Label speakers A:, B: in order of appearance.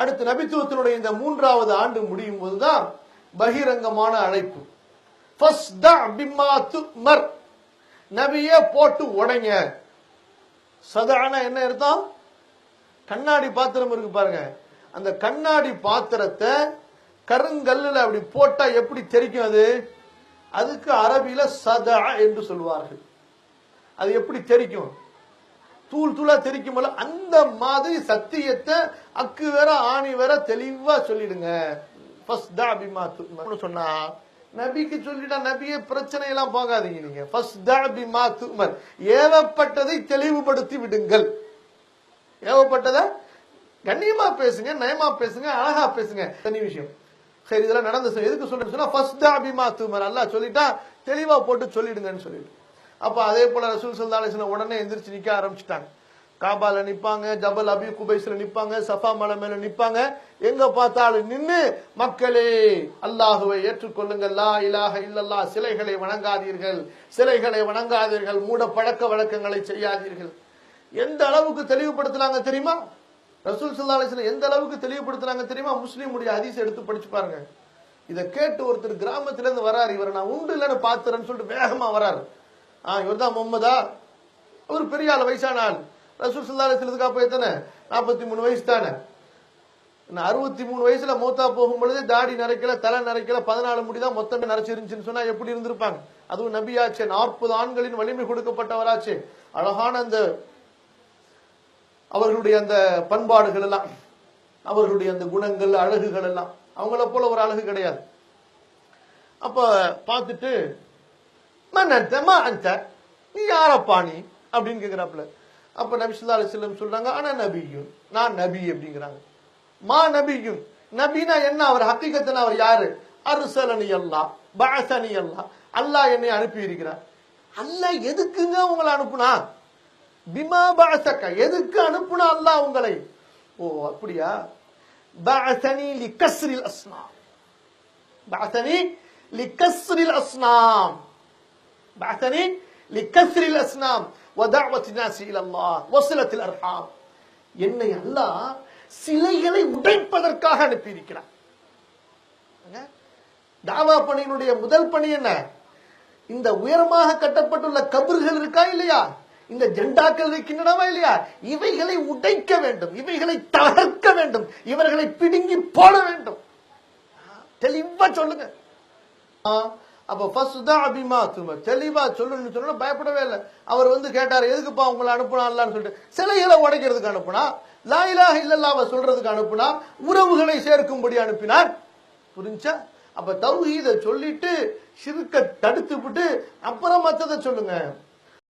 A: அடுத்து நபித்துவத்தினுடைய இந்த மூன்றாவது ஆண்டு முடியும் போதுதான் பகிரங்கமான அழைப்பு. ஃபஸ்தா நபியே போட்டு உடைங்க. சதான என்ன அர்த்தம்? கண்ணாடி பாத்திரம் இருக்கு பாருங்க. அந்த கண்ணாடி பாத்திரத்தை கருங்கல்லில் அப்படி போட்டா எப்படி தெரிக்கும் அது? அதுக்கு அரபியில சதா என்று சொல்வார்கள் அது எப்படி தெரிக்கும்? தூள் தூளா தெரிக்கும்போல அந்த மாதிரி சத்தியத்தை அக்கு வேற ஆணி வேற தெளிவா சொல்லிடுங்க. சொன்னா நபிக்கு சொல்லிட்டா நபிய பிரச்சனை எல்லாம் போகாதீங்க நீங்க. துமர் ஏவப்பட்டதை தெளிவுபடுத்தி விடுங்கள். ஏவப்பட்டதை கண்ணியமா பேசுங்க நயமா பேசுங்க அழகா பேசுங்க. தனி விஷயம். சரி இதெல்லாம் நடந்து எதுக்கு சொல்றேன்னு சொன்னா ஃபஸ்தா பிமா தூமர் அல்லாஹ் சொல்லிட்டா தெளிவா போட்டு சொல்லிடுங்கன்னு சொல்லிட்டு. அப்போ அதே போல் ரசூல் சல்லா அலிஸ்லாம் உடனே எந்திரிச்சு நிற்க ஆரம்பிச்சிட்டாங்க. காபால நிற்பாங்க ஜபல் அபி குபைஸ்ல நிற்பாங்க சஃபா மலை மேல நிற்பாங்க எங்க பார்த்தாலும் நின்று மக்களே அல்லாஹுவை ஏற்றுக்கொள்ளுங்கள். லா இலாக இல்லல்லா சிலைகளை வணங்காதீர்கள். சிலைகளை வணங்காதீர்கள். மூட பழக்க வழக்கங்களை செய்யாதீர்கள். எந்த அளவுக்கு தெளிவுபடுத்துனாங்க தெரியுமா? ரசூல் சல்லா அலிஸ்லாம் எந்த அளவுக்கு தெளிவுபடுத்துனாங்க தெரியுமா? முஸ்லீமுடைய ஹதீஸ் எடுத்து படிச்சு பாருங்க. இதை கேட்டு ஒருத்தர் கிராமத்திலேருந்து வராரு. இவர் நான் உண்டு இல்லைன்னு பார்த்துறேன்னு சொல்லிட்டு வேகமாக வராரு. ஆ இவர் தான் முகமதா. அவர் பெரிய ஆள் வயசான ஆள். ரசூல் சல்லா அலிஸ்லத்துக்கு அப்போ எத்தனை? நாற்பத்தி மூணு வயசு தானே. அறுபத்தி மூணு வயசுல மூத்தா போகும் பொழுது தாடி நரைக்கல தலை நரைக்கல பதினாலு முடிதான் மொத்தமே நரைச்சிருந்துச்சுன்னு சொன்னா எப்படி இருந்திருப்பாங்க? அதுவும் நபியாச்சே நாற்பது ஆண்களின் வலிமை கொடுக்கப்பட்டவராச்சே. அழகான அந்த அவர்களுடைய அந்த பண்பாடுகள் எல்லாம் அவர்களுடைய அந்த குணங்கள் அழகுகள் எல்லாம் அவங்கள போல ஒரு அழகு கிடையாது. அப்ப பார்த்துட்டு மன் அந்த அந்த நீ யாரப்பா நீ? அப்படின்னு கேட்குறாப்புல அப்போ நபி சொல்லா அலிஸ்லம் சொல்கிறாங்க ஆனால் நபியும் நான் நபி அப்படிங்கிறாங்க. மா நபியும் நபினா என்ன? அவர் ஹக்கீகத்தில் அவர் யாரு? அருசலனி அல்லா பாசனி அல்லா அல்லாஹ் என்னை அனுப்பி இருக்கிறார். அல்லாஹ் எதுக்குங்க உங்களை அனுப்புனா? பிமா பாசக்கா எதுக்கு அனுப்புனா அல்லாஹ் உங்களை? ஓ அப்படியா? பாசனி லிகஸ்ரில் அஸ்னாம். பாசனி லிகஸ்ரில் அஸ்னாம். بعثني لكسر الأصنام ودعوة الناس إلى الله وصلة الأرحام என்னை அல்லாஹ் சிலைகளை உடைப்பதற்காக அனுப்பியிருக்கிறார் தாவா பணியினுடைய முதல் பணி என்ன இந்த உயரமாக கட்டப்பட்டுள்ள கபர்கள் இருக்கா இல்லையா இந்த ஜெண்டாக்கள் இருக்கின்றனவா இல்லையா இவைகளை உடைக்க வேண்டும் இவைகளை தகர்க்க வேண்டும் இவர்களை பிடுங்கி போட வேண்டும் தெளிவா சொல்லுங்க அப்போ அப்ப தான் அபிமா தும தெளிவா சொல்லுன்னு சொன்னா பயப்படவே இல்லை. அவர் வந்து கேட்டார் எதுக்குப்பா உங்களை அனுப்புனா சொல்லிட்டு. சிலைகளை உடைக்கிறதுக்கு அனுப்புனா லா இலாஹ சொல்றதுக்கு அனுப்புனா உறவுகளை சேர்க்கும்படி அனுப்பினார். புரிஞ்சா? அப்ப தௌஹீத சொல்லிட்டு சிறுக்க தடுத்து விட்டு அப்புறம் மற்றதை சொல்லுங்க.